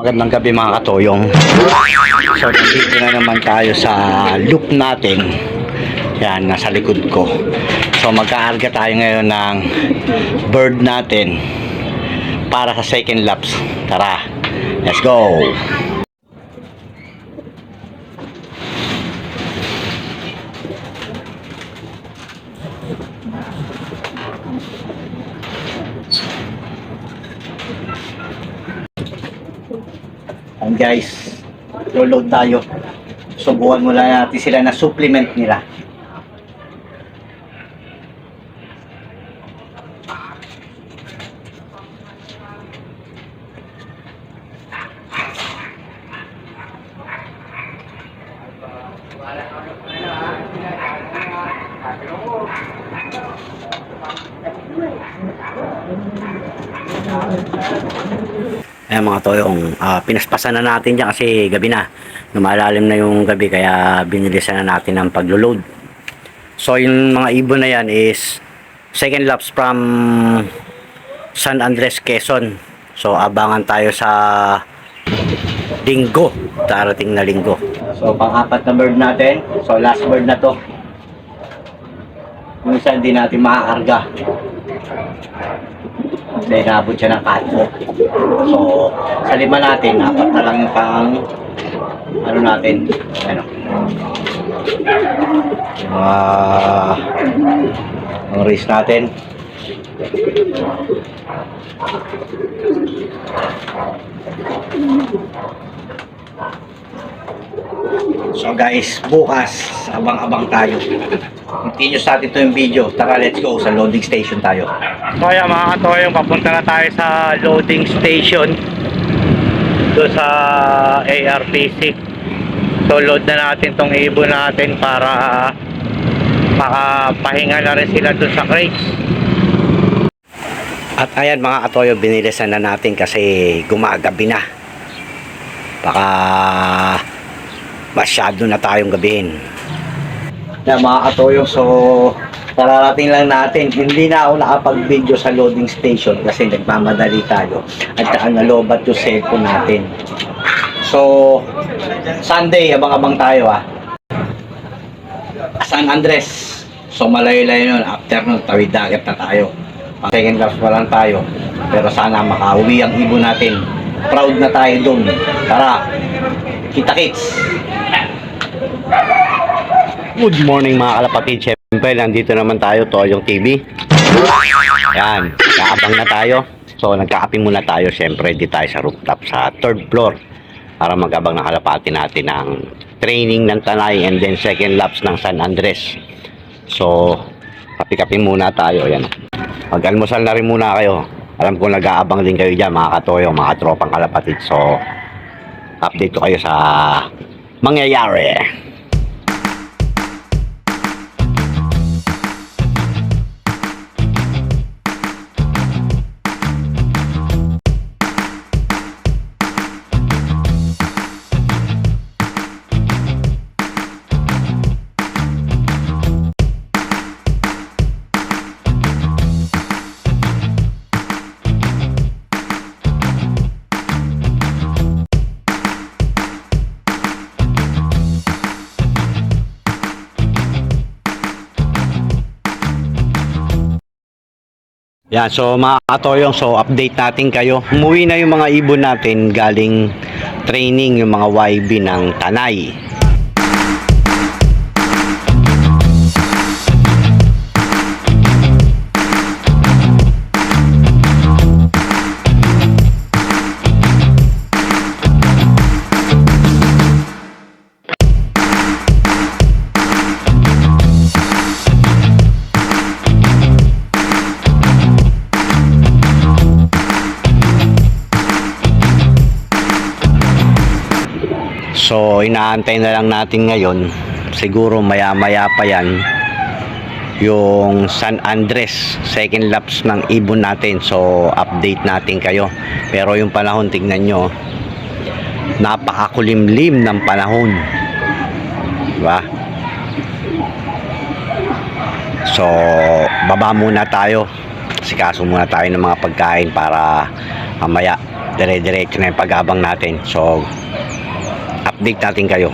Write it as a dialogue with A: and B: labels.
A: Magandang gabi mga katoyong. So nandito na naman tayo sa loop natin. Yan, nasa likod ko. So magkaarga tayo ngayon ng bird natin para sa second laps. Tara, let's go! And guys, load tayo. Subukan muna natin sila na supplement nila. Ayan mga toyong, ah, pinaspasan na natin dyan kasi gabi na. Lumalalim na yung gabi kaya binilisan na natin ang paglo-load. So yung mga ibon na yan is second laps from San Andres, Quezon. So abangan tayo sa linggo, darating na linggo. So pang-apat na bird natin. So last bird na to. Isa hindi natin maaarga. Kasi naabot siya ng catwalk. So, sa lima natin, apat na lang yung pang ano natin, ano. Yung mga ang race natin. So guys, bukas, abang-abang tayo. Continuous natin ito yung video. Tara, let's go sa loading station tayo. So ayan mga katoyong, papunta na tayo sa loading station doon sa ARTC. So load na natin tong ibon natin para makapahinga na rin sila doon sa crates. At ayan mga katoyo, binilisan na natin kasi gumagabi na. Baka masyado na tayong gabihin. Na mga katoyo, so Kararating lang natin, hindi na ako nakapag-video sa loading station kasi nagmamadali tayo at saka nalobat yung cellphone natin. So, Sunday, abang-abang tayo ah. San Andres. So, malayo-layo yun. After nun, tawid dagat na tayo. Second class pa lang tayo. Pero sana makauwi ang ibon natin. Proud na tayo dun. Tara, kita-kits! Good morning mga kalapatid. Siyempre, nandito naman tayo, Toyong TV. Yan, kaabang na tayo. So, nagkakape muna tayo. Siyempre, di tayo sa rooftop sa third floor para magabang na kalapati natin ng training ng Tanay and then second laps ng San Andres. So, kape-kape muna tayo. Yan. Mag-almusal na rin muna kayo. Alam ko nag-aabang din kayo dyan, mga katoyo, mga tropang kalapatid. So, update ko kayo sa mangyayari. Yan, so mga katoyong, so update natin kayo. Umuwi na yung mga ibon natin galing training yung mga YB ng Tanay. So, inaantay na lang natin ngayon. Siguro maya-maya pa yan yung San Andres second laps ng ibon natin. So, update natin kayo. Pero yung panahon, tingnan nyo. Napakakulimlim ng panahon. Diba? So, baba muna tayo. Sikaso muna tayo ng mga pagkain para mamaya dire-diretso na yung pag-abang natin. So, update natin kayo.